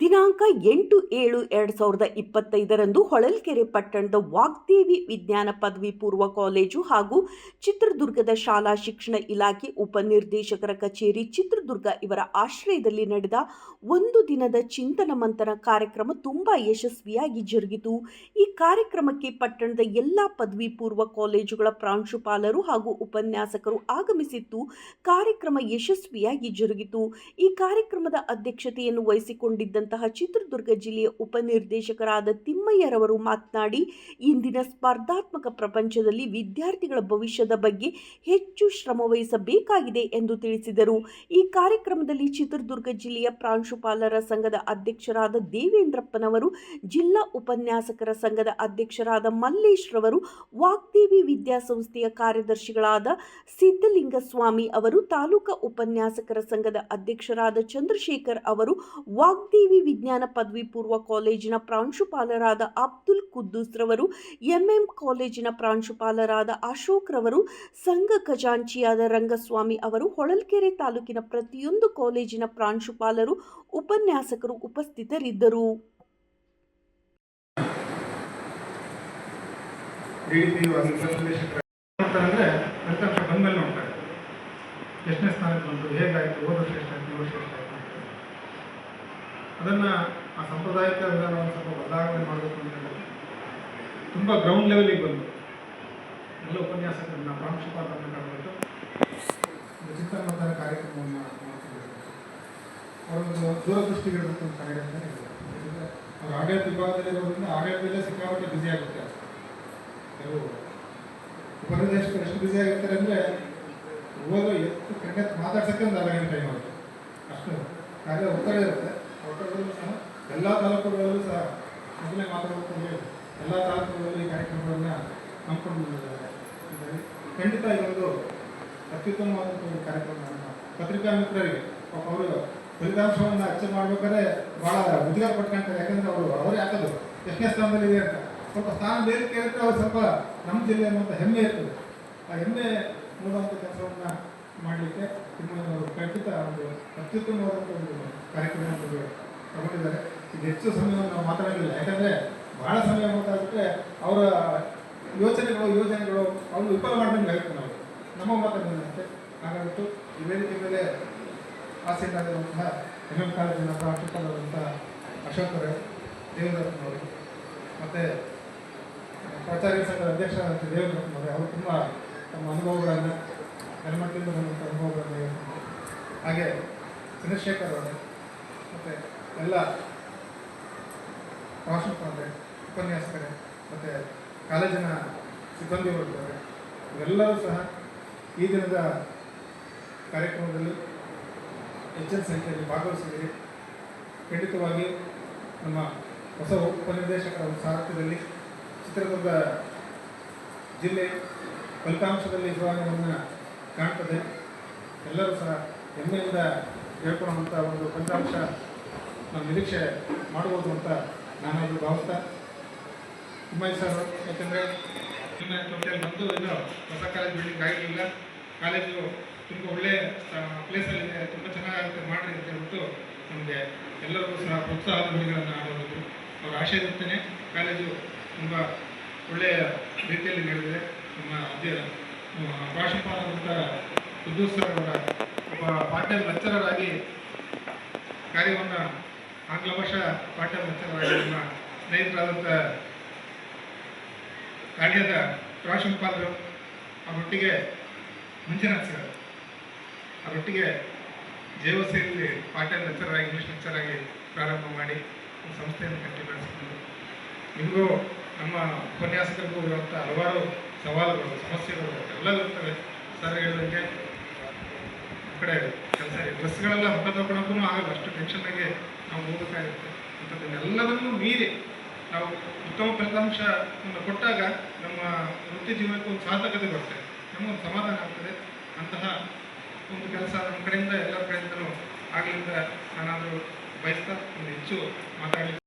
ದಿನಾಂಕ ಎಂಟು ಏಳು ಎರಡು ಸಾವಿರದ ಇಪ್ಪತ್ತೈದರಂದು ಹೊಳಲ್ಕೆರೆ ಪಟ್ಟಣದ ವಾಗ್ದೇವಿ ವಿಜ್ಞಾನ ಪದವಿ ಪೂರ್ವ ಕಾಲೇಜು ಹಾಗೂ ಚಿತ್ರದುರ್ಗದ ಶಾಲಾ ಶಿಕ್ಷಣ ಇಲಾಖೆ ಉಪನಿರ್ದೇಶಕರ ಕಚೇರಿ ಚಿತ್ರದುರ್ಗ ಇವರ ಆಶ್ರಯದಲ್ಲಿ ನಡೆದ ಒಂದು ದಿನದ ಚಿಂತನ ಮಂಥನ ಕಾರ್ಯಕ್ರಮ ತುಂಬ ಯಶಸ್ವಿಯಾಗಿ ಜರುಗಿತು. ಈ ಕಾರ್ಯಕ್ರಮಕ್ಕೆ ಪಟ್ಟಣದ ಎಲ್ಲ ಪದವಿ ಪೂರ್ವ ಕಾಲೇಜುಗಳ ಪ್ರಾಂಶುಪಾಲರು ಹಾಗೂ ಉಪನ್ಯಾಸಕರು ಆಗಮಿಸಿದ್ದು ಕಾರ್ಯಕ್ರಮ ಯಶಸ್ವಿಯಾಗಿ ಜರುಗಿತು. ಈ ಕಾರ್ಯಕ್ರಮದ ಅಧ್ಯಕ್ಷತೆಯನ್ನು ವಹಿಸಿಕೊಂಡಿದ್ದಂತಹ ಚಿತ್ರದುರ್ಗ ಜಿಲ್ಲೆಯ ಉಪನಿರ್ದೇಶಕರಾದ ತಿಮ್ಮಯ್ಯರವರು ಮಾತನಾಡಿ, ಇಂದಿನ ಸ್ಪರ್ಧಾತ್ಮಕ ಪ್ರಪಂಚದಲ್ಲಿ ವಿದ್ಯಾರ್ಥಿಗಳ ಭವಿಷ್ಯದ ಬಗ್ಗೆ ಹೆಚ್ಚು ಶ್ರಮವಹಿಸಬೇಕಾಗಿದೆ ಎಂದು ತಿಳಿಸಿದರು. ಈ ಕಾರ್ಯಕ್ರಮದಲ್ಲಿ ಚಿತ್ರದುರ್ಗ ಜಿಲ್ಲೆಯ ಪ್ರಾಂಶುಪಾಲರ ಸಂಘದ ಅಧ್ಯಕ್ಷರಾದ ದೇವೇಂದ್ರಪ್ಪನವರು, ಜಿಲ್ಲಾ ಉಪನ್ಯಾಸಕರ ಸಂಘದ ಅಧ್ಯಕ್ಷರಾದ ಮಲ್ಲೇಶ್ ರವರು ವಾಗ್ದೇವಿ ವಿದ್ಯಾಸಂಸ್ಥೆಯ ಕಾರ್ಯದರ್ಶಿಗಳಾದ ಸಿದ್ದಲಿಂಗಸ್ವಾಮಿ ಅವರು, ತಾಲೂಕಾ ಉಪನ್ಯಾಸಕರ ಸಂಘದ ಅಧ್ಯಕ್ಷರಾದ ಚಂದ್ರಶೇಖರ್ ಅವರು, ವಾಗ್ದೇವಿ ವಿಜ್ಞಾನ ಪದವಿ ಪೂರ್ವ ಕಾಲೇಜಿನ ಪ್ರಾಂಶುಪಾಲರಾದ ಅಬ್ದುಲ್ ಕುದ್ದೂಸ್ ರವರು, ಎಂಎಂ ಕಾಲೇಜಿನ ಪ್ರಾಂಶುಪಾಲರಾದ ಅಶೋಕ್ ರವರು, ಸಂಘ ಖಜಾಂಚಿಯಾದ ರಂಗಸ್ವಾಮಿ ಅವರು, ಹೊಳಲ್ಕೆರೆ ತಾಲೂಕಿನ ಪ್ರತಿಯೊಂದು ಕಾಲೇಜಿನ ಪ್ರಾಂಶುಪಾಲರು, ಉಪನ್ಯಾಸಕರು ಉಪಸ್ಥಿತರಿದ್ದರು ಎಷ್ಟನೇ ಸ್ಥಾನಕ್ಕೆ ಬಂತು, ಹೇಗಾಯಿತು, ಓದೋ ಶ್ರೇಷ್ಠ ಅಂತ. ಅದನ್ನ ಆ ಸಾಂಪ್ರದಾಯಿಕ ವಿಧಾನವನ್ನು ಸ್ವಲ್ಪ ಬದಲಾವಣೆ ಮಾಡಬೇಕು ಅಂತ ತುಂಬ ಗ್ರೌಂಡ್ ಲೆವೆಲಿಗೆ ಬಂದು ಎಲ್ಲ ಉಪನ್ಯಾಸಕರನ್ನ ಪ್ರಾಂಶುಪಾಲರನ್ನ ಕರೆದುಬಿಟ್ಟು ಒಂದು ಮಂಥನ ಕಾರ್ಯಕ್ರಮವನ್ನು ಮಾಡ್ತಿದ್ದಾರೆ. ಅವರೊಂದು ದೂರದೃಷ್ಟಿಗಿರಬೇಕು ಅಂತ ಕಾರ್ಯಕ್ರಮ ಇದೆ ಯಾಕಂದ್ರೆ ಅವ್ರು ಆಡಳಿತ ವಿಭಾಗದಲ್ಲಿರೋದ್ರಿಂದ ಆಡಳಿತದಲ್ಲೇ ಸಿಕ್ಕಾಪಟ್ಟೆ ಬ್ಯುಸಿ ಆಗುತ್ತೆ. ಕೆಲವು ಉಪನಿರ್ದೇಶಕರು ಎಷ್ಟು ಬ್ಯುಸಿ ಆಗಿರ್ತಾರೆ ಅಂದರೆ ಓದೋ ಎಷ್ಟು ಕ್ರಿಕೆಟ್ ಮಾತಾಡ್ಸಕ್ಕೆ ಒಂದು ಅರ್ಧ ಗಂಟೆ ಟೈಮ್ ಆಗುತ್ತೆ. ಅಷ್ಟು ಕಾರ್ಯ ಒತ್ತಡ ಇರುತ್ತೆ. ಒತ್ತಡದಲ್ಲೂ ಸಹ, ಎಲ್ಲ ತಾಲೂಕುಗಳಲ್ಲೂ ಸಹ ಮೊದಲೇ ಮಾತಾಡಬೇಕು ಎಲ್ಲ ತಾಲೂಕುಗಳಲ್ಲಿ ಕಾರ್ಯಕ್ರಮಗಳನ್ನು ಹಮ್ಮಿಕೊಂಡು ಬಂದಿದ್ದಾರೆ ಹೀಗಾಗಿ ಖಂಡಿತ ಇದೊಂದು ಅತ್ಯುತ್ತಮವಾದಂಥ ಒಂದು ಕಾರ್ಯಕ್ರಮ ನಮ್ಮ ಪತ್ರಿಕಾ ಮಿತ್ರರಿಗೆ ಅವರು ಫಲಿತಾಂಶವನ್ನು ಅಚ್ಚೆ ಮಾಡ್ಬೇಕಾದ್ರೆ ಭಾಳ ಉದ್ಯೋಗ ಪಟ್ಕೊಂತಾರೆ ಯಾಕಂದ್ರೆ ಅವರು, ಅವರೇ ಹಾಕೋದು ಎಷ್ಟನೇ ಸ್ಥಾನದಲ್ಲಿ ಇದೆ ಅಂತ. ಸ್ವಲ್ಪ ಸ್ಥಾನ ಬೇರೆ ಕೇಳಿದ್ರೆ ಅವ್ರು ಸ್ವಲ್ಪ ನಮ್ಮ ಜಿಲ್ಲೆ ಅನ್ನುವಂಥ ಹೆಮ್ಮೆ ಇರ್ತದೆ. ಆ ಹೆಮ್ಮೆ ಮೂಡುವಂಥ ಕೆಲಸವನ್ನು ಮಾಡಲಿಕ್ಕೆ ತಿಮ್ಮಯ್ಯನವರು ಖಂಡಿತ ಒಂದು ಅತ್ಯುತ್ತಮವಾದಂಥ ಒಂದು ಕಾರ್ಯಕ್ರಮ ತಗೊಂಡಿದ್ದಾರೆ. ಇದು ಹೆಚ್ಚು ಸಮಯವನ್ನು ನಾವು ಮಾತಾಡೋದಿಲ್ಲ ಯಾಕಂದರೆ ಬಹಳ ಸಮಯ ಮಾತಾಡಿದ್ರೆ ಅವರ ಯೋಚನೆಗಳು, ಯೋಜನೆಗಳು ಅವ್ರು ವಿಫಲ ಮಾಡಬೇಕಾಗುತ್ತೆ ನಾವು ನಮ್ಮ ಮಾತಾಡಿದಂತೆ ಹಾಗಾಗಿತ್ತು ಈ ವೇದಿಕೆ ಮೇಲೆ ಆಸೀನಾಗಿರುವಂತಹ ಎಂ ಎಂ ಕಾಲೇಜಿನ ಪ್ರಾಂಶುಪಾಲರಾದಂಥ ಅಶೋಕರೇ ದೇವರತ್ನವರು ಮತ್ತು ಪ್ರಾಚಾರ್ಯ ಸಂಘದ ಅಧ್ಯಕ್ಷರಾದಂಥ ದೇವೇಂದ್ರಪ್ಪನವರೇ ಅವರು ತುಂಬ ತಮ್ಮ ಅನುಭವಗಳನ್ನು ನೆಲಮಟ್ಟದಿಂದ ಬಂದಂಥ ಅನುಭವಗಳನ್ನು ಹಾಗೆ ಚಂದ್ರಶೇಖರ್ ಅವರೇ, ಮತ್ತು ಎಲ್ಲ ಪ್ರಾಂಶುಪಾಲರೇ ಉಪನ್ಯಾಸಕರೇ, ಮತ್ತು ಕಾಲೇಜಿನ ಸಿಬ್ಬಂದಿ ವರ್ಗದವರೇ ಇವೆಲ್ಲರೂ ಸಹ ಈ ದಿನದ ಕಾರ್ಯಕ್ರಮದಲ್ಲಿ ಹೆಚ್ಚಿನ ಸಂಖ್ಯೆಯಲ್ಲಿ ಭಾಗವಹಿಸಿದ್ದೀರಿ. ಖಂಡಿತವಾಗಿ ನಮ್ಮ ಹೊಸ ಉಪನಿರ್ದೇಶಕರ ಸಾರಥ್ಯದಲ್ಲಿ ಚಿತ್ರದುರ್ಗ ಜಿಲ್ಲೆ ಫಲಿತಾಂಶದಲ್ಲಿ ಸುಧಾರಣೆಯನ್ನು ಕಾಣ್ತದೆ. ಎಲ್ಲರೂ ಸಹ ಹೆಮ್ಮೆಯಿಂದ ಹೇಳ್ಕೊಳ್ಳುವಂಥ ಒಂದು ಫಲಿತಾಂಶ ನಾವು ನಿರೀಕ್ಷೆ ಮಾಡ್ಬೋದು ಅಂತ ನಾನಾದರೂ ಭಾವಿಸ್ತಾ ತಿಮ್ಮಯ್ಯ ಸರ್ ಯಾಕೆಂದರೆ ಟೋಟಲ್ ಬಂದು ಇನ್ನು ಹೊಸ ಕಾಲೇಜ್ ಬಿಲ್ಡಿಂಗ್ ಆಗಿರಲಿಲ್ಲ ಕಾಲೇಜು ತುಂಬ ಒಳ್ಳೆಯ ಪ್ಲೇಸಲ್ಲಿದೆ ತುಂಬ ಚೆನ್ನಾಗಿರುತ್ತೆ ಮಾಡಿರಿ ಅಂತ ಹೇಳ್ಬಿಟ್ಟು ನಮಗೆ ಎಲ್ಲರಿಗೂ ಸಹ ಪ್ರೋತ್ಸಾಹದ ಬಿಡಿಗಳನ್ನು ಆಡೋದು ಅವ್ರ ಆಶಯದಂತೆಯೇ ಕಾಲೇಜು ತುಂಬ ಒಳ್ಳೆಯ ರೀತಿಯಲ್ಲಿ ನಡೆದಿದೆ. ನಮ್ಮ ಅಧ್ಯ ನಮ್ಮ ಪ್ರಾಂಶುಪಾಲರಾದಂಥ ಕುದ್ದೂಸ್ ಸರ್ ಒಬ್ಬ ಪಾಠ್ಯ ಲೆಕ್ಚರರ್ ಆಗಿ ಕಾರ್ಯವನ್ನು ಆಂಗ್ಲ ಭಾಷಾ ಪಾಠ್ಯ ಲೆಕ್ಚರರ್ ಆಗಿ ನಮ್ಮ ಸ್ನೇಹಿತರಾದಂಥ ಕಾರ್ಯದ ಪ್ರಾಂಶುಪಾಲರು ಅವರೊಟ್ಟಿಗೆ ಮಂಜುನಾಥ್ ಸರ್ ಅವರೊಟ್ಟಿಗೆ ಜೇವಸೆಯಲ್ಲಿ ಲೆಕ್ಚರ್ ಆಗಿ ಇಂಗ್ಲೀಷ್ ಲೆಕ್ಚರ್ ಆಗಿ ಪ್ರಾರಂಭ ಮಾಡಿ ಸಂಸ್ಥೆಯನ್ನು ಕಟ್ಟಿ ಬೆಳೆಸಿಕೊಂಡು, ನಿಮಗೂ ನಮ್ಮ ಉಪನ್ಯಾಸಕರಿಗೂ ಇರುವಂಥ ಹಲವಾರು ಸವಾಲುಗಳು, ಸಮಸ್ಯೆಗಳು ಎಲ್ಲ ಇರ್ತವೆ ಸರ್ ಹೇಳಿದಂಗೆ ಕಡೆ ಕೆಲಸ ಬಸ್ಗಳೆಲ್ಲ ಹೊರ ತಗೊಳಕ್ಕೂ ಆಗಲ್ಲ. ಅಷ್ಟು ಟೆನ್ಷನ್ನಾಗಿ ನಾವು ಹೋಗಬೇಕಾಗುತ್ತೆ. ಅಂಥದ್ದನ್ನೆಲ್ಲದನ್ನೂ ಮೀರಿ ನಾವು ಉತ್ತಮ ಫಲಿತಾಂಶವನ್ನು ಕೊಟ್ಟಾಗ ನಮ್ಮ ವೃತ್ತಿ ಜೀವನಕ್ಕೆ ಒಂದು ಸಾರ್ಥಕತೆ ಬರುತ್ತೆ. ನಮಗೊಂದು ಸಮಾಧಾನ ಆಗ್ತದೆ. ಅಂತಹ ಒಂದು ಕೆಲಸ ನಮ್ಮ ಕಡೆಯಿಂದ ಎಲ್ಲರ ಕಡೆಯಿಂದಲೂ ಆಗಲಿಂದ ನಾನಾದರೂ ಬಯಸ್ತಾ ಒಂದು ಹೆಚ್ಚು ಮಾತಾಡಲಿಕ್ಕೆ